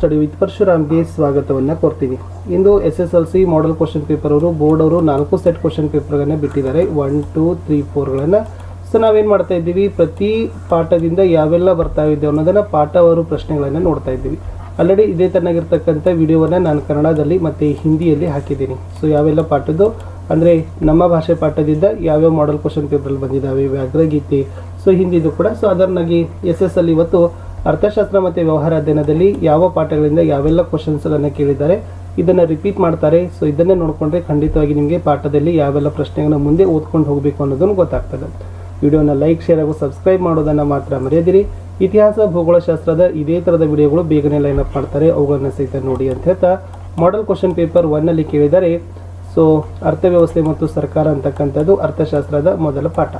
Study with ಪರಶುರಾಮ್ಗೆ ಸ್ವಾಗತವನ್ನು ಕೊಡ್ತೀನಿ ಇಂದು S S L C model question paper ಅವರು ಬೋರ್ಡ್ ಅವರು ನಾಲ್ಕು ಸೆಟ್ ಕ್ವಶನ್ ಪೇಪರ್ಗಳನ್ನು ಬಿಟ್ಟಿದ್ದಾರೆ. ಒನ್ ಟೂ ತ್ರೀ ಫೋರ್ಗಳನ್ನು ಸೊ ನಾವೇನು ಮಾಡ್ತಾ ಇದ್ದೀವಿ? ಪ್ರತಿ ಪಾಠದಿಂದ ಯಾವೆಲ್ಲ ಬರ್ತಾ ಇದೆ ಅನ್ನೋದನ್ನು ಪಾಠವಾರು ಪ್ರಶ್ನೆಗಳನ್ನು ನೋಡ್ತಾ ಇದ್ದೀವಿ. ಆಲ್ರೆಡಿ ಇದೇ ತನ್ನಾಗಿರ್ತಕ್ಕಂಥ ವಿಡಿಯೋವನ್ನು ನಾನು ಕನ್ನಡದಲ್ಲಿ ಮತ್ತು ಹಿಂದಿಯಲ್ಲಿ ಹಾಕಿದ್ದೀನಿ. ಸೊ ಯಾವೆಲ್ಲ ಪಾಠದ್ದು? ಅಂದರೆ ನಮ್ಮ ಭಾಷೆ ಪಾಠದಿಂದ ಯಾವ್ಯಾವ ಮಾಡಲ್ ಕ್ವಶನ್ ಪೇಪರಲ್ಲಿ ಬಂದಿದ್ದಾವೆ ವ್ಯಾಘ್ರಗೀತೆ. ಸೊ ಹಿಂದಿದು ಕೂಡ. ಸೊ ಅದನ್ನಾಗಿ ಎಸ್ ಎಸ್ ಅಲ್ಲಿ ಇವತ್ತು ಅರ್ಥಶಾಸ್ತ್ರ ಮತ್ತು ವ್ಯವಹಾರ ಅಧ್ಯಯನದಲ್ಲಿ ಯಾವ ಪಾಠಗಳಿಂದ ಯಾವೆಲ್ಲ ಕ್ವಶನ್ಸ್ಗಳನ್ನು ಕೇಳಿದ್ದಾರೆ, ಇದನ್ನು ರಿಪೀಟ್ ಮಾಡ್ತಾರೆ. ಸೊ ಇದನ್ನೇ ನೋಡಿಕೊಂಡ್ರೆ ಖಂಡಿತವಾಗಿ ನಿಮಗೆ ಪಾಠದಲ್ಲಿ ಯಾವೆಲ್ಲ ಪ್ರಶ್ನೆಗಳನ್ನ ಮುಂದೆ ಓದ್ಕೊಂಡು ಹೋಗಬೇಕು ಅನ್ನೋದನ್ನು ಗೊತ್ತಾಗ್ತದೆ. ವಿಡಿಯೋನ ಲೈಕ್ ಶೇರ್ ಹಾಗೂ ಸಬ್ಸ್ಕ್ರೈಬ್ ಮಾಡೋದನ್ನು ಮಾತ್ರ ಮರೆಯದಿರಿ. ಇತಿಹಾಸ, ಭೂಗೋಳಶಾಸ್ತ್ರದ ಇದೇ ಥರದ ವಿಡಿಯೋಗಳು ಬೇಗನೆ ಲೈನ್ ಅಪ್ ಮಾಡ್ತಾರೆ. ಅವುಗಳನ್ನ ಸಹಿತ ನೋಡಿ ಅಂತ ಹೇಳ್ತಾ ಮಾಡೆಲ್ ಕ್ವಶನ್ ಪೇಪರ್ ಒನ್ನಲ್ಲಿ ಕೇಳಿದರೆ ಸೊ ಅರ್ಥವ್ಯವಸ್ಥೆ ಮತ್ತು ಸರ್ಕಾರ ಅಂತಕ್ಕಂಥದ್ದು ಅರ್ಥಶಾಸ್ತ್ರದ ಮೊದಲ ಪಾಠ.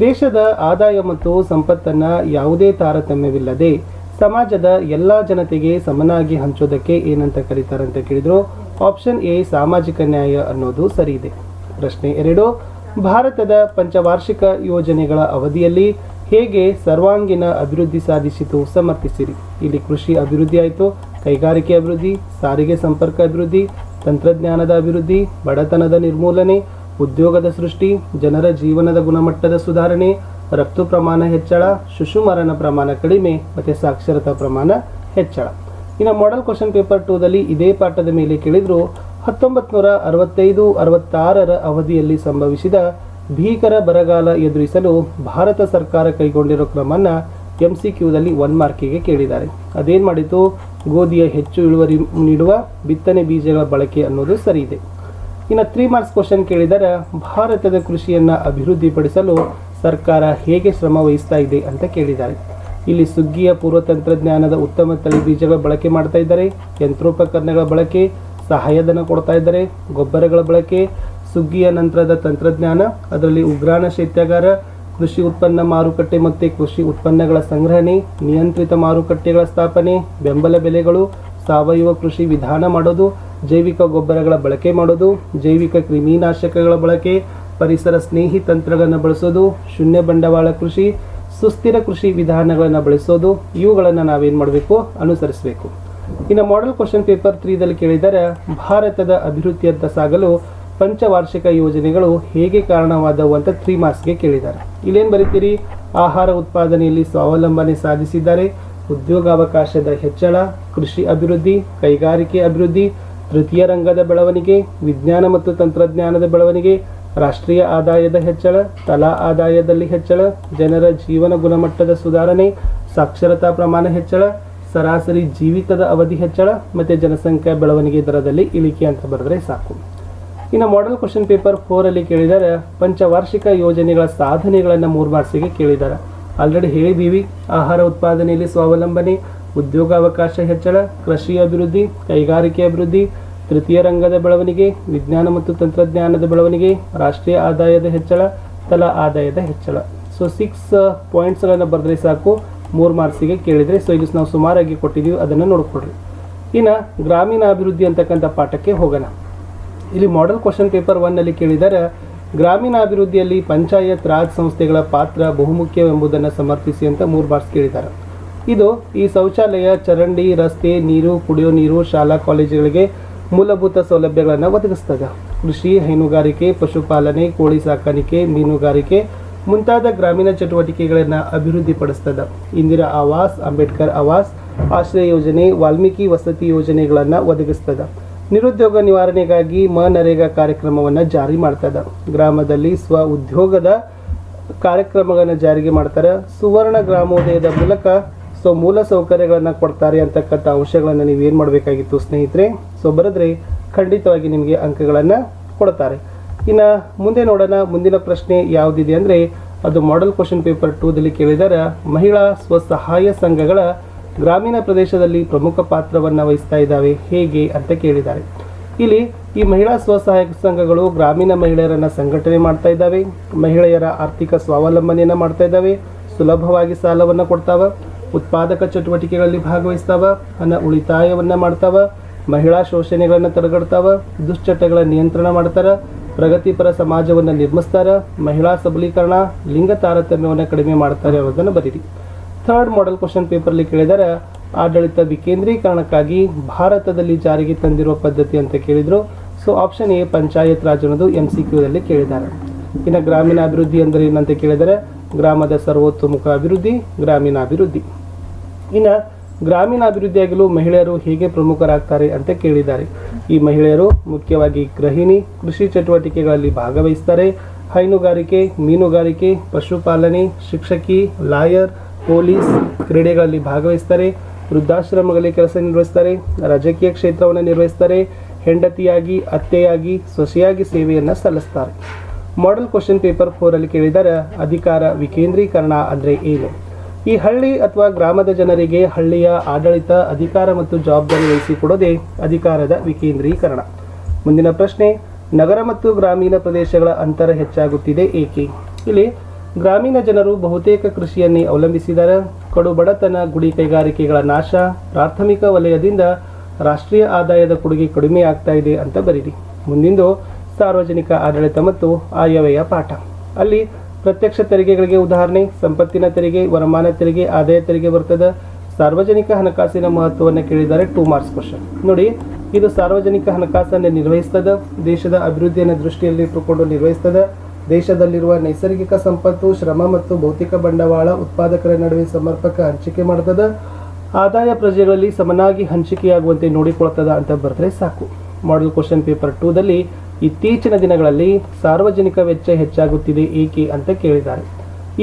ದೇಶದ ಆದಾಯ ಮತ್ತು ಸಂಪತ್ತನ್ನ ಯಾವುದೇ ತಾರತಮ್ಯವಿಲ್ಲದೆ ಸಮಾಜದ ಎಲ್ಲ ಜನತೆಗೆ ಸಮನಾಗಿ ಹಂಚೋದಕ್ಕೆ ಏನಂತ ಕರೀತಾರೆ ಅಂತ ಕೇಳಿದ್ರು. ಆಪ್ಷನ್ ಎ, ಸಾಮಾಜಿಕ ನ್ಯಾಯ ಅನ್ನೋದು ಸರಿ ಇದೆ ಪ್ರಶ್ನೆ ಎರಡು, ಭಾರತದ ಪಂಚವಾರ್ಷಿಕ ಯೋಜನೆಗಳ ಅವಧಿಯಲ್ಲಿ ಹೇಗೆ ಸರ್ವಾಂಗೀಣ ಅಭಿವೃದ್ಧಿ ಸಾಧಿಸಿತು ಸಮರ್ಥಿಸಿರಿ. ಇಲ್ಲಿ ಕೃಷಿ ಅಭಿವೃದ್ಧಿ ಆಯಿತು, ಕೈಗಾರಿಕೆ ಅಭಿವೃದ್ಧಿ, ಸಾರಿಗೆ ಸಂಪರ್ಕ ಅಭಿವೃದ್ಧಿ, ತಂತ್ರಜ್ಞಾನದ ಅಭಿವೃದ್ಧಿ, ಬಡತನದ ನಿರ್ಮೂಲನೆ ಉದ್ಯೋಗದ ಸೃಷ್ಟಿ, ಜನರ ಜೀವನದ ಗುಣಮಟ್ಟದ ಸುಧಾರಣೆ, ರಫ್ತು ಪ್ರಮಾಣ ಹೆಚ್ಚಳ, ಶಿಶುಮರಣ ಪ್ರಮಾಣ ಕಡಿಮೆ, ಮತ್ತು ಸಾಕ್ಷರತಾ ಪ್ರಮಾಣ ಹೆಚ್ಚಳ. ಇನ್ನು ಮಾಡೆಲ್ ಕ್ವಶನ್ ಪೇಪರ್ ಟೂದಲ್ಲಿ ಇದೇ ಪಾಠದ ಮೇಲೆ ಕೇಳಿದ್ರು ಹತ್ತೊಂಬತ್ತು ನೂರ ಅರವತ್ತೈದು, ಅರವತ್ತಾರರ ಅವಧಿಯಲ್ಲಿ ಸಂಭವಿಸಿದ ಭೀಕರ ಬರಗಾಲ ಎದುರಿಸಲು ಭಾರತ ಸರ್ಕಾರ ಕೈಗೊಂಡಿರೋ ಕ್ರಮನ ಎಂ ಸಿ ಕ್ಯೂದಲ್ಲಿ ಒನ್ ಮಾರ್ಕಿಗೆ ಕೇಳಿದ್ದಾರೆ. ಅದೇನು ಮಾಡಿತು? ಗೋಧಿಯ ಹೆಚ್ಚು ಇಳುವರಿ ನೀಡುವ ಬಿತ್ತನೆ ಬೀಜಗಳ ಬಳಕೆ ಅನ್ನೋದು ಸರಿ ಇದೆ ಇನ್ನು ತ್ರೀ ಮಾರ್ಕ್ಸ್ ಕ್ವಶನ್ ಕೇಳಿದರೆ, ಭಾರತದ ಕೃಷಿಯನ್ನು ಅಭಿವೃದ್ಧಿಪಡಿಸಲು ಸರ್ಕಾರ ಹೇಗೆ ಶ್ರಮ ವಹಿಸ್ತಾ ಇದೆ ಅಂತ ಕೇಳಿದ್ದಾರೆ. ಇಲ್ಲಿ ಸುಗ್ಗಿಯ ಪೂರ್ವ ತಂತ್ರಜ್ಞಾನದ ಉತ್ತಮ ತಳಿ ಬೀಜಗಳ ಬಳಕೆ ಮಾಡ್ತಾ ಇದ್ದಾರೆ, ಯಂತ್ರೋಪಕರಣಗಳ ಬಳಕೆ, ಸಹಾಯಧನ ಕೊಡ್ತಾ ಇದ್ದಾರೆ, ಗೊಬ್ಬರಗಳ ಬಳಕೆ, ಸುಗ್ಗಿಯ ನಂತರದ ತಂತ್ರಜ್ಞಾನ, ಅದರಲ್ಲಿ ಉಗ್ರಾಣ ಶೈತ್ಯಾಗಾರ, ಕೃಷಿ ಉತ್ಪನ್ನ ಮಾರುಕಟ್ಟೆ ಮತ್ತು ಕೃಷಿ ಉತ್ಪನ್ನಗಳ ಸಂಗ್ರಹಣೆ, ನಿಯಂತ್ರಿತ ಮಾರುಕಟ್ಟೆಗಳ ಸ್ಥಾಪನೆ, ಬೆಂಬಲ ಬೆಲೆಗಳು, ಸಾವಯವ ಕೃಷಿ ವಿಧಾನ ಮಾಡೋದು ಜೈವಿಕ ಗೊಬ್ಬರಗಳ ಬಳಕೆ ಮಾಡೋದು, ಜೈವಿಕ ಕ್ರಿಮಿನಾಶಕಗಳ ಬಳಕೆ, ಪರಿಸರ ಸ್ನೇಹಿ ತಂತ್ರಗಳನ್ನು ಬಳಸೋದು, ಶೂನ್ಯ ಬಂಡವಾಳ ಕೃಷಿ, ಸುಸ್ಥಿರ ಕೃಷಿ ವಿಧಾನಗಳನ್ನು ಬಳಸೋದು, ಇವುಗಳನ್ನು ನಾವೇನು ಮಾಡಬೇಕು? ಅನುಸರಿಸಬೇಕು. ಇನ್ನು ಮಾಡೆಲ್ ಕ್ವಶನ್ ಪೇಪರ್ ತ್ರೀದಲ್ಲಿ ಕೇಳಿದರೆ, ಭಾರತದ ಅಭಿವೃದ್ಧಿಯತ್ತ ಸಾಗಲು ಪಂಚವಾರ್ಷಿಕ ಯೋಜನೆಗಳು ಹೇಗೆ ಕಾರಣವಾದವು ಅಂತ ತ್ರೀ ಮಾರ್ಕ್ಸ್ಗೆ ಕೇಳಿದ್ದಾರೆ ಇಲ್ಲೇನು ಬರೀತೀರಿ? ಆಹಾರ ಉತ್ಪಾದನೆಯಲ್ಲಿ ಸ್ವಾವಲಂಬನೆ ಸಾಧಿಸಿದ್ದಾರೆ, ಉದ್ಯೋಗಾವಕಾಶದ ಹೆಚ್ಚಳ, ಕೃಷಿ ಅಭಿವೃದ್ಧಿ, ಕೈಗಾರಿಕೆ ಅಭಿವೃದ್ಧಿ ತೃತೀಯ ರಂಗದ ಬೆಳವಣಿಗೆ, ವಿಜ್ಞಾನ ಮತ್ತು ತಂತ್ರಜ್ಞಾನದ ಬೆಳವಣಿಗೆ, ರಾಷ್ಟ್ರೀಯ ಆದಾಯದ ಹೆಚ್ಚಳ, ತಲಾ ಆದಾಯದಲ್ಲಿ ಹೆಚ್ಚಳ, ಜನರ ಜೀವನ ಗುಣಮಟ್ಟದ ಸುಧಾರಣೆ, ಸಾಕ್ಷರತಾ ಪ್ರಮಾಣ ಹೆಚ್ಚಳ, ಸರಾಸರಿ ಜೀವಿತದ ಅವಧಿ ಹೆಚ್ಚಳ, ಮತ್ತು ಜನಸಂಖ್ಯಾ ಬೆಳವಣಿಗೆ ದರದಲ್ಲಿ ಇಳಿಕೆ ಅಂತ ಬರೆದ್ರೆ ಸಾಕು. ಇನ್ನು ಮಾಡೆಲ್ ಕ್ವಶನ್ ಪೇಪರ್ ಫೋರಲ್ಲಿ ಕೇಳಿದರೆ, ಪಂಚವಾರ್ಷಿಕ ಯೋಜನೆಗಳ ಸಾಧನೆಗಳನ್ನು ಮೂರು ಮಾರ್ಕ್ಸಿಗೆ ಕೇಳಿದ್ದಾರೆ ಆಲ್ರೆಡಿ ಹೇಳಿದ್ದೀವಿ ಆಹಾರ ಉತ್ಪಾದನೆಯಲ್ಲಿ ಸ್ವಾವಲಂಬನೆ ಉದ್ಯೋಗಾವಕಾಶ ಹೆಚ್ಚಳ, ಕೃಷಿ ಅಭಿವೃದ್ಧಿ, ಕೈಗಾರಿಕೆ ಅಭಿವೃದ್ಧಿ, ತೃತೀಯ ರಂಗದ ಬೆಳವಣಿಗೆ, ವಿಜ್ಞಾನ ಮತ್ತು ತಂತ್ರಜ್ಞಾನದ ಬೆಳವಣಿಗೆ, ರಾಷ್ಟ್ರೀಯ ಆದಾಯದ ಹೆಚ್ಚಳ ತಲಾ ಆದಾಯದ ಹೆಚ್ಚಳ. ಸೊ ಸಿಕ್ಸ್ ಪಾಯಿಂಟ್ಸ್ಗಳನ್ನು ಬರೆದ್ರೆ ಸಾಕು. ಮೂರು ಮಾರ್ಕ್ಸಿಗೆ ಕೇಳಿದರೆ ಸೊ ಇದು ನಾವು ಸುಮಾರಾಗಿ ಕೊಟ್ಟಿದ್ದೀವಿ ಅದನ್ನು ನೋಡ್ಕೊಡ್ರಿ ಇನ್ನು ಗ್ರಾಮೀಣ ಅಭಿವೃದ್ಧಿ ಅಂತಕ್ಕಂಥ ಪಾಠಕ್ಕೆ ಹೋಗೋಣ. ಇಲ್ಲಿ ಮಾಡೆಲ್ ಕ್ವಶನ್ ಪೇಪರ್ ಒನ್ನಲ್ಲಿ ಕೇಳಿದರೆ ಗ್ರಾಮೀಣ ಅಭಿವೃದ್ಧಿಯಲ್ಲಿ ಪಂಚಾಯತ್ ರಾಜ್ ಸಂಸ್ಥೆಗಳ ಪಾತ್ರ ಬಹುಮುಖ್ಯವೆಂಬುದನ್ನು ಸಮರ್ಥಿಸಿ ಅಂತ ಮೂರು ಮಾರ್ಕ್ಸ್ ಕೇಳಿದ್ದಾರೆ ಇದು ಈ ಶೌಚಾಲಯ, ಚರಂಡಿ, ರಸ್ತೆ, ನೀರು, ಕುಡಿಯೋ ನೀರು, ಶಾಲಾ ಕಾಲೇಜುಗಳಿಗೆ ಮೂಲಭೂತ ಸೌಲಭ್ಯಗಳನ್ನು ಒದಗಿಸ್ತದೆ. ಕೃಷಿ, ಹೈನುಗಾರಿಕೆ, ಪಶುಪಾಲನೆ, ಕೋಳಿ ಸಾಕಾಣಿಕೆ, ಮೀನುಗಾರಿಕೆ ಮುಂತಾದ ಗ್ರಾಮೀಣ ಚಟುವಟಿಕೆಗಳನ್ನು ಅಭಿವೃದ್ಧಿಪಡಿಸ್ತದೆ. ಇಂದಿರಾ ಆವಾಸ್, ಅಂಬೇಡ್ಕರ್ ಆವಾಸ್, ಆಶ್ರಯ ಯೋಜನೆ, ವಾಲ್ಮೀಕಿ ವಸತಿ ಯೋಜನೆಗಳನ್ನು ಒದಗಿಸ್ತದೆ. ನಿರುದ್ಯೋಗ ನಿವಾರಣೆಗಾಗಿ ಮನರೇಗಾ ಕಾರ್ಯಕ್ರಮವನ್ನು ಜಾರಿ ಮಾಡ್ತದೆ. ಗ್ರಾಮದಲ್ಲಿ ಸ್ವ ಉದ್ಯೋಗದ ಕಾರ್ಯಕ್ರಮಗಳನ್ನು ಜಾರಿಗೆ ಮಾಡ್ತಾರೆ. ಸುವರ್ಣ ಗ್ರಾಮೋದಯದ ಮೂಲಕ ಸೊ ಮೂಲ ಸೌಕರ್ಯಗಳನ್ನು ಕೊಡ್ತಾರೆ ಅಂತಕ್ಕಂಥ ಅಂಶಗಳನ್ನು ನೀವು ಏನು ಮಾಡಬೇಕಾಗಿತ್ತು ಸ್ನೇಹಿತರೆ? ಸೊ ಬರೆದ್ರೆ ಖಂಡಿತವಾಗಿ ನಿಮಗೆ ಅಂಕಗಳನ್ನು ಕೊಡ್ತಾರೆ. ಇನ್ನು ಮುಂದೆ ನೋಡೋಣ, ಮುಂದಿನ ಪ್ರಶ್ನೆ ಯಾವುದಿದೆ ಅಂದರೆ, ಅದು ಮಾಡೆಲ್ ಕ್ವಶನ್ ಪೇಪರ್ ಟೂದಲ್ಲಿ ಕೇಳಿದಾರೆ, ಮಹಿಳಾ ಸ್ವಸಹಾಯ ಸಂಘಗಳ ಗ್ರಾಮೀಣ ಪ್ರದೇಶದಲ್ಲಿ ಪ್ರಮುಖ ಪಾತ್ರವನ್ನು ವಹಿಸ್ತಾ ಇದ್ದಾವೆ, ಹೇಗೆ ಅಂತ ಕೇಳಿದ್ದಾರೆ. ಇಲ್ಲಿ ಈ ಮಹಿಳಾ ಸ್ವಸಹಾಯ ಸಂಘಗಳು ಗ್ರಾಮೀಣ ಮಹಿಳೆಯರನ್ನು ಸಂಘಟನೆ ಮಾಡ್ತಾ ಇದ್ದಾವೆ, ಮಹಿಳೆಯರ ಆರ್ಥಿಕ ಸ್ವಾವಲಂಬನೆಯನ್ನು ಮಾಡ್ತಾ ಇದ್ದಾವೆ, ಸುಲಭವಾಗಿ ಸಾಲವನ್ನು ಕೊಡ್ತಾವ. ಉತ್ಪಾದಕ ಚಟುವಟಿಕೆಗಳಲ್ಲಿ ಭಾಗವಹಿಸ್ತಾವ ಹಣ ಉಳಿತಾಯವನ್ನು ಮಾಡ್ತಾವ, ಮಹಿಳಾ ಶೋಷಣೆಗಳನ್ನು ತಡೆಗಡ್ತಾವ ದುಶ್ಚಟಗಳ ನಿಯಂತ್ರಣ ಮಾಡ್ತಾರ, ಪ್ರಗತಿಪರ ಸಮಾಜವನ್ನು ನಿರ್ಮಿಸ್ತಾರ, ಮಹಿಳಾ ಸಬಲೀಕರಣ, ಲಿಂಗ ತಾರತಮ್ಯವನ್ನು ಕಡಿಮೆ ಮಾಡ್ತಾರೆ ಅನ್ನೋದನ್ನು ಬರೀರಿ. ಥರ್ಡ್ ಮಾಡೆಲ್ ಕ್ವಶನ್ ಪೇಪರ್ಲಿ ಕೇಳಿದರೆ, ಆಡಳಿತ ವಿಕೇಂದ್ರೀಕರಣಕ್ಕಾಗಿ ಭಾರತದಲ್ಲಿ ಜಾರಿಗೆ ತಂದಿರುವ ಪದ್ಧತಿ ಅಂತ ಕೇಳಿದ್ರು. So option A panchayat raj ಅನ್ನೋದು ಎಂ ಸಿ ಕ್ಯೂದಲ್ಲಿ ಕೇಳಿದ್ದಾರೆ ಇನ್ನು ಗ್ರಾಮೀಣ ಅಭಿವೃದ್ಧಿ ಅಂದರೆ ಏನಂತ ಕೇಳಿದರೆ? ಗ್ರಾಮದ ಸರ್ವತೋಮುಖ ಅಭಿವೃದ್ಧಿ ಗ್ರಾಮೀಣಾಭಿವೃದ್ಧಿ. ಇನ್ನು ಗ್ರಾಮೀಣಾಭಿವೃದ್ಧಿಯಾಗಲು ಮಹಿಳೆಯರು ಹೇಗೆ ಪ್ರಮುಖರಾಗ್ತಾರೆ ಅಂತ ಕೇಳಿದ್ದಾರೆ. ಈ ಮಹಿಳೆಯರು ಮುಖ್ಯವಾಗಿ ಗೃಹಿಣಿ, ಕೃಷಿ ಚಟುವಟಿಕೆಗಳಲ್ಲಿ ಭಾಗವಹಿಸ್ತಾರೆ. ಹೈನುಗಾರಿಕೆ, ಮೀನುಗಾರಿಕೆ, ಪಶುಪಾಲನೆ, ಶಿಕ್ಷಕಿ, ಲಾಯರ್, ಪೊಲೀಸ್ ಕ್ರೀಡೆಗಳಲ್ಲಿ ಭಾಗವಹಿಸ್ತಾರೆ. ವೃದ್ಧಾಶ್ರಮಗಳಲ್ಲಿ ಕೆಲಸ ನಿರ್ವಹಿಸ್ತಾರೆ. ರಾಜಕೀಯ ಕ್ಷೇತ್ರವನ್ನು ನಿರ್ವಹಿಸ್ತಾರೆ. ಹೆಂಡತಿಯಾಗಿ, ಅತ್ತೆಯಾಗಿ, ಸೊಸೆಯಾಗಿ ಸೇವೆಯನ್ನು ಸಲ್ಲಿಸ್ತಾರೆ. ಮಾಡೆಲ್ ಕ್ವಶನ್ ಪೇಪರ್ ಫೋರಲ್ಲಿ ಕೇಳಿದರೆ ಅಧಿಕಾರ ವಿಕೇಂದ್ರೀಕರಣ ಅಂದರೆ ಏನು? ಈ ಹಳ್ಳಿ ಅಥವಾ ಗ್ರಾಮದ ಜನರಿಗೆ ಹಳ್ಳಿಯ ಆಡಳಿತ, ಅಧಿಕಾರ ಮತ್ತು ಜವಾಬ್ದಾರಿ ವಹಿಸಿಕೊಡೋದೇ ಅಧಿಕಾರದ ವಿಕೇಂದ್ರೀಕರಣ. ಮುಂದಿನ ಪ್ರಶ್ನೆ, ನಗರ ಮತ್ತು ಗ್ರಾಮೀಣ ಪ್ರದೇಶಗಳ ಅಂತರ ಹೆಚ್ಚಾಗುತ್ತಿದೆ ಏಕೆ? ಇಲ್ಲಿ ಗ್ರಾಮೀಣ ಜನರು ಬಹುತೇಕ ಕೃಷಿಯನ್ನೇ ಅವಲಂಬಿಸಿದ್ದಾರೆ ಕಡು ಬಡತನ, ಗುಡಿ ಕೈಗಾರಿಕೆಗಳ ನಾಶ, ಪ್ರಾಥಮಿಕ ವಲಯದಿಂದ ರಾಷ್ಟ್ರೀಯ ಆದಾಯದ ಕೊಡುಗೆ ಕಡಿಮೆ ಆಗ್ತಾ ಇದೆ ಅಂತ ಬರೀರಿ. ಮುಂದಿಂದು ಸಾರ್ವಜನಿಕ ಆಡಳಿತ ಮತ್ತು ಆಯವ್ಯಯ ಪಾಠ. ಅಲ್ಲಿ ಪ್ರತ್ಯಕ್ಷ ತೆರಿಗೆಗಳಿಗೆ ಉದಾಹರಣೆ, ಸಂಪತ್ತಿನ ತೆರಿಗೆ, ವರಮಾನ ತೆರಿಗೆ, ಆದಾಯ ತೆರಿಗೆ ಬರ್ತದೆ. ಸಾರ್ವಜನಿಕ ಹಣಕಾಸಿನ ಮಹತ್ವವನ್ನು ಕೇಳಿದ್ದಾರೆ ಟೂ ಮಾರ್ಕ್ಸ್ ಕ್ವಶನ್ ನೋಡಿ, ಇದು ಸಾರ್ವಜನಿಕ ಹಣಕಾಸನ್ನು ನಿರ್ವಹಿಸ್ತದೆ, ದೇಶದ ಅಭಿವೃದ್ಧಿಯನ್ನು ದೃಷ್ಟಿಯಲ್ಲಿ ಇಟ್ಟುಕೊಂಡು ನಿರ್ವಹಿಸ್ತದೆ, ದೇಶದಲ್ಲಿರುವ ನೈಸರ್ಗಿಕ ಸಂಪತ್ತು, ಶ್ರಮ ಮತ್ತು ಭೌತಿಕ ಬಂಡವಾಳ, ಉತ್ಪಾದಕರ ನಡುವೆ ಸಮರ್ಪಕ ಹಂಚಿಕೆ ಮಾಡ್ತದೆ, ಆದಾಯ ಪ್ರಜೆಗಳಲ್ಲಿ ಸಮನಾಗಿ ಹಂಚಿಕೆಯಾಗುವಂತೆ ನೋಡಿಕೊಳ್ತದ ಅಂತ ಬರೆದ್ರೆ ಸಾಕು. ಮಾಡಲ್ ಕ್ವಶನ್ ಪೇಪರ್ ಟೂದಲ್ಲಿ ಇತ್ತೀಚಿನ ದಿನಗಳಲ್ಲಿ ಸಾರ್ವಜನಿಕ ವೆಚ್ಚ ಹೆಚ್ಚಾಗುತ್ತಿದೆ ಏಕೆ ಅಂತ ಕೇಳಿದ್ದಾರೆ.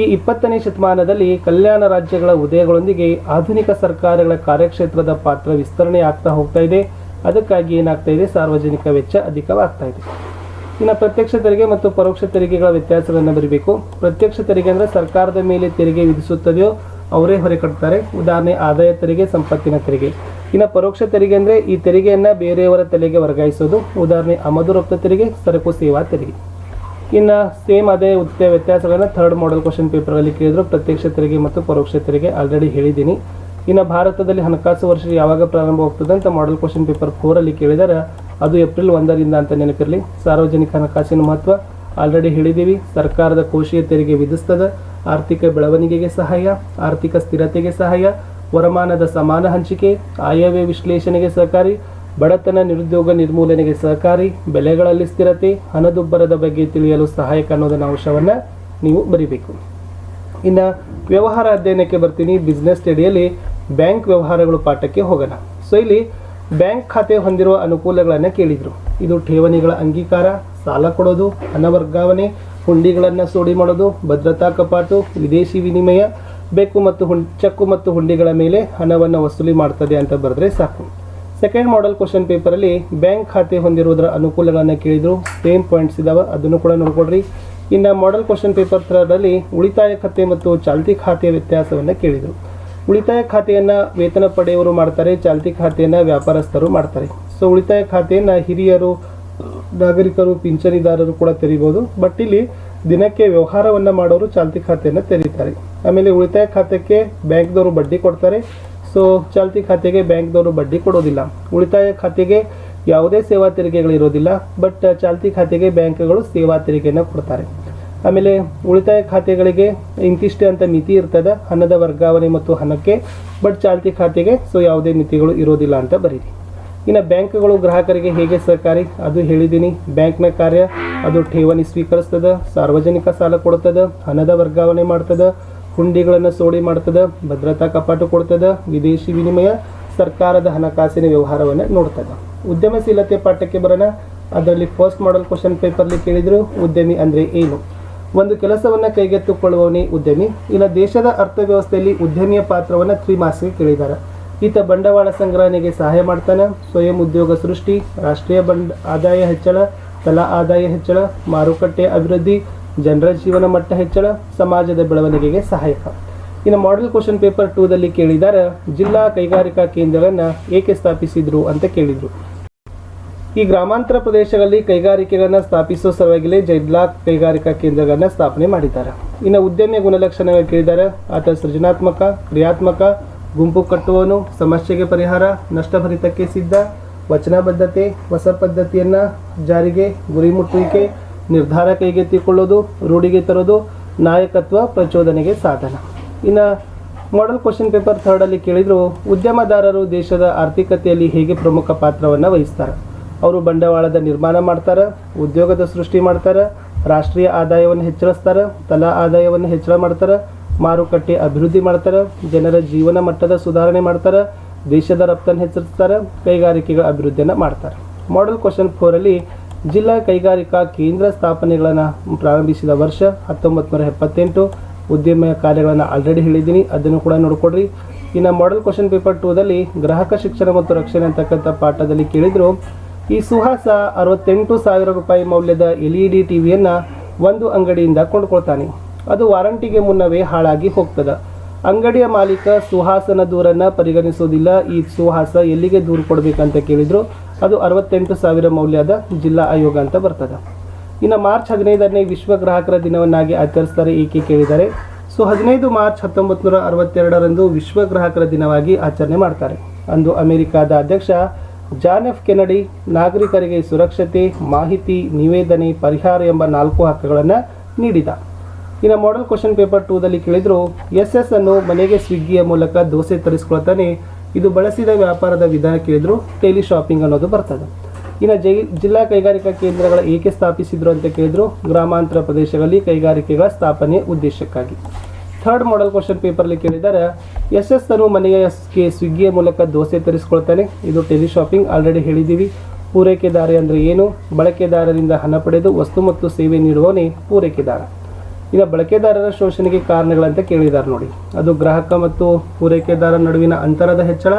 ಈ ಇಪ್ಪತ್ತನೇ ಶತಮಾನದಲ್ಲಿ ಕಲ್ಯಾಣ ರಾಜ್ಯಗಳ ಉದಯಗಳೊಂದಿಗೆ ಆಧುನಿಕ ಸರ್ಕಾರಗಳ ಕಾರ್ಯಕ್ಷೇತ್ರದ ಪಾತ್ರ ವಿಸ್ತರಣೆ ಆಗ್ತಾ ಹೋಗ್ತಾ ಇದೆ. ಅದಕ್ಕಾಗಿ ಏನಾಗ್ತಾ ಇದೆ? ಸಾರ್ವಜನಿಕ ವೆಚ್ಚ ಅಧಿಕವಾಗ್ತಾ ಇದೆ. ಇನ್ನು ಪ್ರತ್ಯಕ್ಷ ತೆರಿಗೆ ಮತ್ತು ಪರೋಕ್ಷ ತೆರಿಗೆಗಳ ವ್ಯತ್ಯಾಸಗಳನ್ನು ಬರೀಬೇಕು. ಪ್ರತ್ಯಕ್ಷ ತೆರಿಗೆ ಅಂದರೆ ಸರ್ಕಾರದ ಮೇಲೆ ತೆರಿಗೆ ವಿಧಿಸುತ್ತದೆಯೋ ಅವರೇ ಹೊರೆ ಕಟ್ತಾರೆ. ಉದಾಹರಣೆ ಆದಾಯ ತೆರಿಗೆ, ಸಂಪತ್ತಿನ ತೆರಿಗೆ. ಇನ್ನು ಪರೋಕ್ಷ ತೆರಿಗೆ ಅಂದರೆ ಈ ತೆರಿಗೆಯನ್ನು ಬೇರೆಯವರ ತಲೆಗೆ ವರ್ಗಾಯಿಸೋದು. ಉದಾಹರಣೆ ಆಮದು ರಫ್ತು ತೆರಿಗೆ, ಸರಕು ಸೇವಾ ತೆರಿಗೆ. ಇನ್ನು ಸೇಮ್ ಅದೇ ಉತ್ತರ ವ್ಯತ್ಯಾಸಗಳನ್ನ ಥರ್ಡ್ ಮಾಡೆಲ್ ಕ್ವಶನ್ ಪೇಪರಲ್ಲಿ ಕೇಳಿದ್ರು. ಪ್ರತ್ಯಕ್ಷ ತೆರಿಗೆ ಮತ್ತು ಪರೋಕ್ಷ ತೆರಿಗೆ ಆಲ್ರೆಡಿ ಹೇಳಿದ್ದೀನಿ. ಇನ್ನು ಭಾರತದಲ್ಲಿ ಹಣಕಾಸು ವರ್ಷ ಯಾವಾಗ ಪ್ರಾರಂಭವಾಗ್ತದೆ ಅಂತ ಮಾಡೆಲ್ ಕ್ವಶನ್ ಪೇಪರ್ ಫೋರಲ್ಲಿ ಕೇಳಿದರೆ. ಅದು ಏಪ್ರಿಲ್ ಒಂದರಿಂದ ಅಂತ ನೆನಪಿರಲಿ. ಸಾರ್ವಜನಿಕ ಹಣಕಾಸಿನ ಮಹತ್ವ ಆಲ್ರೆಡಿ ಹೇಳಿದ್ದೀವಿ. ಸರ್ಕಾರದ ಕೋಶೀಯ ತೆರಿಗೆ ವಿಧಿಸ್ತದೆ. ಆರ್ಥಿಕ ಬೆಳವಣಿಗೆಗೆ ಸಹಾಯ, ಆರ್ಥಿಕ ಸ್ಥಿರತೆಗೆ ಸಹಾಯ ವರಮಾನದ ಸಮಾನ ಹಂಚಿಕೆ ಆಯವ್ಯ ವಿಶ್ಲೇಷಣೆಗೆ ಸಹಕಾರಿ, ಬಡತನ ನಿರುದ್ಯೋಗ ನಿರ್ಮೂಲನೆಗೆ ಸಹಕಾರಿ, ಬೆಲೆಗಳಲ್ಲಿ ಸ್ಥಿರತೆ, ಹಣದುಬ್ಬರದ ಬಗ್ಗೆ ತಿಳಿಯಲು ಸಹಾಯಕ ಅನ್ನೋದನ್ನು ಅಂಶವನ್ನು ನೀವು ಬರೀಬೇಕು. ಇನ್ನು ವ್ಯವಹಾರ ಅಧ್ಯಯನಕ್ಕೆ ಬರ್ತೀನಿ. ಬಿಸ್ನೆಸ್ ಸ್ಟಡಿಯಲ್ಲಿ ಬ್ಯಾಂಕ್ ವ್ಯವಹಾರಗಳು ಪಾಠಕ್ಕೆ ಹೋಗೋಣ. ಸೊ ಇಲ್ಲಿ ಬ್ಯಾಂಕ್ ಖಾತೆ ಹೊಂದಿರುವ ಅನುಕೂಲಗಳನ್ನು ಕೇಳಿದರು. ಇದು ಠೇವಣಿಗಳ ಅಂಗೀಕಾರ, ಸಾಲ ಕೊಡೋದು, ಹಣ ವರ್ಗಾವಣೆ, ಹುಂಡಿಗಳನ್ನು ಸೋಡಿ ಮಾಡೋದು, ಭದ್ರತಾ ಕಪಾಟು, ವಿದೇಶಿ ವಿನಿಮಯ ಬೆಕ್ಕು ಮತ್ತು ಹುಂ, ಚೆಕ್ಕು ಮತ್ತು ಹುಂಡಿಗಳ ಮೇಲೆ ಹಣವನ್ನು ವಸೂಲಿ ಮಾಡ್ತದೆ ಅಂತ ಬರೆದ್ರೆ ಸಾಕು. ಸೆಕೆಂಡ್ ಮಾಡೆಲ್ ಕ್ವಶನ್ ಪೇಪರಲ್ಲಿ ಬ್ಯಾಂಕ್ ಖಾತೆ ಹೊಂದಿರುವುದರ ಅನುಕೂಲಗಳನ್ನು ಕೇಳಿದ್ರು. ಸೇಮ್ ಪಾಯಿಂಟ್ಸ್ ಇದಾವೆ, ಅದನ್ನು ಕೂಡ ನೋಡ್ಕೊಡ್ರಿ. ಇನ್ನು ಮಾಡೆಲ್ ಕ್ವಶನ್ ಪೇಪರ್ ಥರದಲ್ಲಿ ಉಳಿತಾಯ ಖಾತೆ ಮತ್ತು ಚಾಲ್ತಿ ಖಾತೆಯ ವ್ಯತ್ಯಾಸವನ್ನು ಕೇಳಿದರು. ಉಳಿತಾಯ ಖಾತೆಯನ್ನು ವೇತನ ಪಡೆಯವರು ಮಾಡ್ತಾರೆ, ಚಾಲ್ತಿ ಖಾತೆಯನ್ನು ವ್ಯಾಪಾರಸ್ಥರು ಮಾಡ್ತಾರೆ. ಸೊ ಉಳಿತಾಯ ಖಾತೆಯನ್ನು ಹಿರಿಯರು, ನಾಗರಿಕರು, ಪಿಂಚಣಿದಾರರು ಕೂಡ ತೆರಿಬೋದು. ಬಟ್ ಇಲ್ಲಿ ದಿನಕ್ಕೆ ವ್ಯವಹಾರವನ್ನು ಮಾಡೋರು ಚಾಲ್ತಿ ಖಾತೆಯನ್ನು ತೆರೀತಾರೆ. ಆಮೇಲೆ ಉಳಿತಾಯ ಖಾತೆಗೆ ಬ್ಯಾಂಕ್ದವರು ಬಡ್ಡಿ ಕೊಡ್ತಾರೆ. ಸೊ ಚಾಲ್ತಿ ಖಾತೆಗೆ ಬ್ಯಾಂಕ್ದವರು ಬಡ್ಡಿ ಕೊಡೋದಿಲ್ಲ. ಉಳಿತಾಯ ಖಾತೆಗೆ ಯಾವುದೇ ಸೇವಾ ತೆರಿಗೆಗಳು ಇರೋದಿಲ್ಲ. ಬಟ್ ಚಾಲ್ತಿ ಖಾತೆಗೆ ಬ್ಯಾಂಕ್ಗಳು ಸೇವಾ ತೆರಿಗೆಯನ್ನು ಕೊಡ್ತಾರೆ. ಆಮೇಲೆ ಉಳಿತಾಯ ಖಾತೆಗಳಿಗೆ ಇಂತಿಷ್ಟೇ ಅಂತ ಮಿತಿ ಇರ್ತದೆ. ಹಣದ ವರ್ಗಾವಣೆ ಮತ್ತು ಹಣಕ್ಕೆ. ಬಟ್ ಚಾಲ್ತಿ ಖಾತೆಗೆ ಸೊ ಯಾವುದೇ ಮಿತಿಗಳು ಇರೋದಿಲ್ಲ ಅಂತ ಬರೀರಿ. ಇನ್ನು ಬ್ಯಾಂಕ್ಗಳು ಗ್ರಾಹಕರಿಗೆ ಹೇಗೆ ಸಹಕಾರಿ? ಅದು ಹೇಳಿದ್ದೀನಿ. ಬ್ಯಾಂಕ್ನ ಕಾರ್ಯ ಅದು ಠೇವಣಿ ಸ್ವೀಕರಿಸ್ತದೆ, ಸಾರ್ವಜನಿಕ ಸಾಲ ಕೊಡ್ತದೆ, ಹಣದ ವರ್ಗಾವಣೆ ಮಾಡ್ತದೆ, ಹುಂಡಿಗಳನ್ನು ಸೋಡಿ ಮಾಡ್ತದೆ, ಭದ್ರತಾ ಕಪಾಟು ಕೊಡ್ತದೆ, ವಿದೇಶಿ ವಿನಿಮಯ, ಸರ್ಕಾರದ ಹಣಕಾಸಿನ ವ್ಯವಹಾರವನ್ನು ನೋಡ್ತದೆ. ಉದ್ಯಮಶೀಲತೆ ಪಾಠಕ್ಕೆ ಬರೋಣ. ಅದರಲ್ಲಿ ಫಸ್ಟ್ ಮಾಡಲ್ ಕ್ವಶನ್ ಪೇಪರ್ಲಿ ಕೇಳಿದ್ರು, ಉದ್ಯಮಿ ಅಂದರೆ ಏನು? ಒಂದು ಕೆಲಸವನ್ನು ಕೈಗೆತ್ತಿಕೊಳ್ಳುವವನೇ ಉದ್ಯಮಿ, ಇಲ್ಲ ದೇಶದ ಅರ್ಥವ್ಯವಸ್ಥೆಯಲ್ಲಿ ಉದ್ಯಮಿಯ ಪಾತ್ರವನ್ನು ತ್ರೀ ಮಾರ್ಕ್ಸ್ಗೆ ಕೇಳಿದ್ದಾರೆ ಈತ ಬಂಡವಾಳ ಸಂಗ್ರಹಣೆಗೆ ಸಹಾಯ ಮಾಡ್ತಾನೆ, ಸ್ವಯಂ ಉದ್ಯೋಗ ಸೃಷ್ಟಿ, ರಾಷ್ಟ್ರೀಯ ಬಂಡ, ಆದಾಯ ಹೆಚ್ಚಳ ತಲಾ ಆದಾಯ ಹೆಚ್ಚಳ, ಮಾರುಕಟ್ಟೆ ಅಭಿವೃದ್ಧಿ, ಜನರ ಜೀವನ ಮಟ್ಟ ಹೆಚ್ಚಳ, ಸಮಾಜದ ಬೆಳವಣಿಗೆಗೆ ಸಹಾಯಕ. ಇನ್ನು ಮಾಡೆಲ್ ಕ್ವಶನ್ ಪೇಪರ್ ಟೂದಲ್ಲಿ ಕೇಳಿದಾರ, ಜಿಲ್ಲಾ ಕೈಗಾರಿಕಾ ಕೇಂದ್ರಗಳನ್ನು ಏಕೆ ಸ್ಥಾಪಿಸಿದ್ರು ಅಂತ ಕೇಳಿದರು. ಈ ಗ್ರಾಮಾಂತರ ಪ್ರದೇಶಗಳಲ್ಲಿ ಕೈಗಾರಿಕೆಗಳನ್ನು ಸ್ಥಾಪಿಸುವ ಸಲುವಾಗಿಲೇ ಜಿಲ್ಲಾ ಕೈಗಾರಿಕಾ ಕೇಂದ್ರಗಳನ್ನು ಸ್ಥಾಪನೆ ಮಾಡಿದ್ದಾರೆ ಇನ್ನು ಉದ್ಯಮಿಯ ಗುಣಲಕ್ಷಣಗಳು ಕೇಳಿದ್ದಾರೆ ಆತ ಸೃಜನಾತ್ಮಕ, ಕ್ರಿಯಾತ್ಮಕ, ಗುಂಪು ಕಟ್ಟುವನು ಸಮಸ್ಯೆಗೆ ಪರಿಹಾರ, ನಷ್ಟಭರಿತಕ್ಕೆ ಸಿದ್ಧ ವಚನಬದ್ಧತೆ ಹೊಸ ಪದ್ಧತಿಯನ್ನು ಜಾರಿಗೆ ಗುರಿ ಮುಟ್ಟುವಿಕೆ ನಿರ್ಧಾರ ಕೈಗೆತ್ತಿಕೊಳ್ಳೋದು, ರೂಢಿಗೆ ತರೋದು, ನಾಯಕತ್ವ ಪ್ರಚೋದನೆಗೆ ಸಾಧನ. ಇನ್ನು ಮಾಡೆಲ್ ಕ್ವಶನ್ ಪೇಪರ್ ಥರ್ಡಲ್ಲಿ ಕೇಳಿದ್ರು, ಉದ್ಯಮದಾರರು ದೇಶದ ಆರ್ಥಿಕತೆಯಲ್ಲಿ ಹೇಗೆ ಪ್ರಮುಖ ಪಾತ್ರವನ್ನು ವಹಿಸ್ತಾರೆ? ಅವರು ಬಂಡವಾಳದ ನಿರ್ಮಾಣ ಮಾಡ್ತಾರೆ, ಉದ್ಯೋಗದ ಸೃಷ್ಟಿ ಮಾಡ್ತಾರೆ, ರಾಷ್ಟ್ರೀಯ ಆದಾಯವನ್ನು ಹೆಚ್ಚಿಸ್ತಾರೆ, ತಲಾ ಆದಾಯವನ್ನು ಹೆಚ್ಚಳ ಮಾಡ್ತಾರೆ, ಮಾರುಕಟ್ಟೆ ಅಭಿವೃದ್ಧಿ ಮಾಡ್ತಾರೆ, ಜನರ ಜೀವನ ಮಟ್ಟದ ಸುಧಾರಣೆ ಮಾಡ್ತಾರೆ ದೇಶದ ರಫ್ತನ್ನು ಹೆಚ್ಚಿಸ್ತಾರೆ ಕೈಗಾರಿಕೆಗಳ ಅಭಿವೃದ್ಧಿಯನ್ನು ಮಾಡ್ತಾರೆ. ಮಾಡೆಲ್ ಕ್ವಶನ್ ಫೋರಲ್ಲಿ ಜಿಲ್ಲಾ ಕೈಗಾರಿಕಾ ಕೇಂದ್ರ ಸ್ಥಾಪನೆಗಳನ್ನು ಪ್ರಾರಂಭಿಸಿದ ವರ್ಷ ಹತ್ತೊಂಬತ್ತು ನೂರ ಎಪ್ಪತ್ತೆಂಟು ಉದ್ಯಮ ಕಾರ್ಯಗಳನ್ನು ಆಲ್ರೆಡಿ ಹೇಳಿದ್ದೀನಿ, ಅದನ್ನು ಕೂಡ ನೋಡಿಕೊಡ್ರಿ. ಇನ್ನು ಮಾಡೆಲ್ ಕ್ವಶನ್ ಪೇಪರ್ ಟೂದಲ್ಲಿ ಗ್ರಾಹಕ ಶಿಕ್ಷಣ ಮತ್ತು ರಕ್ಷಣೆ ಅಂತಕ್ಕಂಥ ಪಾಠದಲ್ಲಿ ಕೇಳಿದರು, ಈ ಸುಹಾಸ ಅರವತ್ತೆಂಟು ಸಾವಿರ ರೂಪಾಯಿ ಮೌಲ್ಯದ ಎಲ್ ಇ ಡಿ ಟಿವಿಯನ್ನು ಒಂದು ಅಂಗಡಿಯಿಂದ ಕೊಂಡ್ಕೊಳ್ತಾನೆ. ಅದು ವಾರಂಟಿಗೆ ಮುನ್ನವೇ ಹಾಳಾಗಿ ಹೋಗ್ತದೆ. ಅಂಗಡಿಯ ಮಾಲೀಕ ಸುಹಾಸನ ದೂರನ್ನು ಪರಿಗಣಿಸೋದಿಲ್ಲ ಈ ಸುಹಾಸ ಎಲ್ಲಿಗೆ ದೂರು ಕೊಡಬೇಕಂತ ಕೇಳಿದ್ರು. ಅದು ಅರವತ್ತೆಂಟು ಸಾವಿರ ಮೌಲ್ಯದ ಜಿಲ್ಲಾ ಆಯೋಗ ಅಂತ ಬರ್ತದೆ. ಇನ್ನು ಮಾರ್ಚ್ ಹದಿನೈದನೇ ವಿಶ್ವ ಗ್ರಾಹಕರ ದಿನವನ್ನಾಗಿ ಆಚರಿಸ್ತಾರೆ ಏಕೆ ಕೇಳಿದ್ದಾರೆ ಸೊ ಹದಿನೈದು ಮಾರ್ಚ್ ಹತ್ತೊಂಬತ್ತು ನೂರ ಅರವತ್ತೆರಡರಂದು ವಿಶ್ವ ಗ್ರಾಹಕರ ದಿನವಾಗಿ ಆಚರಣೆ ಮಾಡ್ತಾರೆ. ಅಂದು ಅಮೆರಿಕಾದ ಅಧ್ಯಕ್ಷ ಜಾನ್ ಎಫ್ ಕೆನಡಿ, ನಾಗರಿಕರಿಗೆ ಸುರಕ್ಷತೆ, ಮಾಹಿತಿ, ನಿವೇದನೆ, ಪರಿಹಾರ ಎಂಬ ನಾಲ್ಕು ಹಕ್ಕುಗಳನ್ನು ನೀಡಿದ. ಇನ್ನು ಮಾಡಲ್ ಕ್ವಶನ್ ಪೇಪರ್ ಟೂದಲ್ಲಿ ಕೇಳಿದ್ರು ಎಸ್ ಎಸ್ ಅನ್ನು ಮನೆಗೆ ಸ್ವಿಗ್ಗಿಯ ಮೂಲಕ ದೋಸೆ ತರಿಸ್ಕೊಳ್ತಾನೆ, ಇದು ಬಳಸಿದ ವ್ಯಾಪಾರದ ವಿಧಾನ ಕೇಳಿದ್ರು ಟೆಲಿ ಶಾಪಿಂಗ್ ಅನ್ನೋದು ಬರ್ತದೆ. ಇನ್ನು ಜೈ, ಜಿಲ್ಲಾ ಕೈಗಾರಿಕಾ ಕೇಂದ್ರಗಳ ಏಕೆ ಸ್ಥಾಪಿಸಿದ್ರು ಅಂತ ಕೇಳಿದ್ರು, ಗ್ರಾಮಾಂತರ ಪ್ರದೇಶಗಳಲ್ಲಿ ಕೈಗಾರಿಕೆಗಳ ಸ್ಥಾಪನೆ ಉದ್ದೇಶಕ್ಕಾಗಿ. ಥರ್ಡ್ ಮಾಡಲ್ ಕ್ವಶನ್ ಪೇಪರ್ಲಿ ಕೇಳಿದ್ದಾರೆ ಎಸ್ ಎಸ್ ಅನ್ನು ಮನೆಗೆ ಸ್ವಿಗ್ಗಿಯ ಮೂಲಕ ದೋಸೆ ತರಿಸ್ಕೊಳ್ತಾನೆ, ಇದು ಟೆಲಿ ಶಾಪಿಂಗ್ ಆಲ್ರೆಡಿ ಹೇಳಿದ್ದೀವಿ. ಪೂರೈಕೆದಾರ ಅಂದರೆ ಏನು? ಬಳಕೆದಾರರಿಂದ ಹಣ ಪಡೆದು ವಸ್ತು ಮತ್ತು ಸೇವೆ ನೀಡುವವನೇ ಪೂರೈಕೆದಾರ. ಈಗ ಬಳಕೆದಾರರ ಶೋಷಣೆಗೆ ಕಾರಣಗಳಂತ ಕೇಳಿದ್ದಾರೆ ನೋಡಿ. ಅದು ಗ್ರಾಹಕ ಮತ್ತು ಪೂರೈಕೆದಾರ ನಡುವಿನ ಅಂತರದ ಹೆಚ್ಚಳ,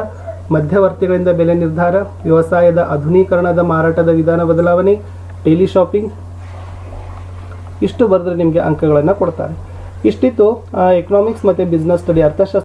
ಮಧ್ಯವರ್ತಿಗಳಿಂದ ಬೆಲೆ ನಿರ್ಧಾರ, ವ್ಯವಸಾಯದ ಆಧುನೀಕರಣದ ಮಾರಾಟದ ವಿಧಾನ ಬದಲಾವಣೆ ಟೆಲಿ ಶಾಪಿಂಗ್ ಇಷ್ಟು ಬರೆದ್ರೆ ನಿಮಗೆ ಅಂಕಗಳನ್ನು ಕೊಡ್ತಾರೆ. ಇಷ್ಟಿತ್ತು ಎಕನಾಮಿಕ್ಸ್ ಮತ್ತು ಬಿಸ್ನೆಸ್ ಸ್ಟಡಿ ಅರ್ಥಶಾಸ್ತ್ರ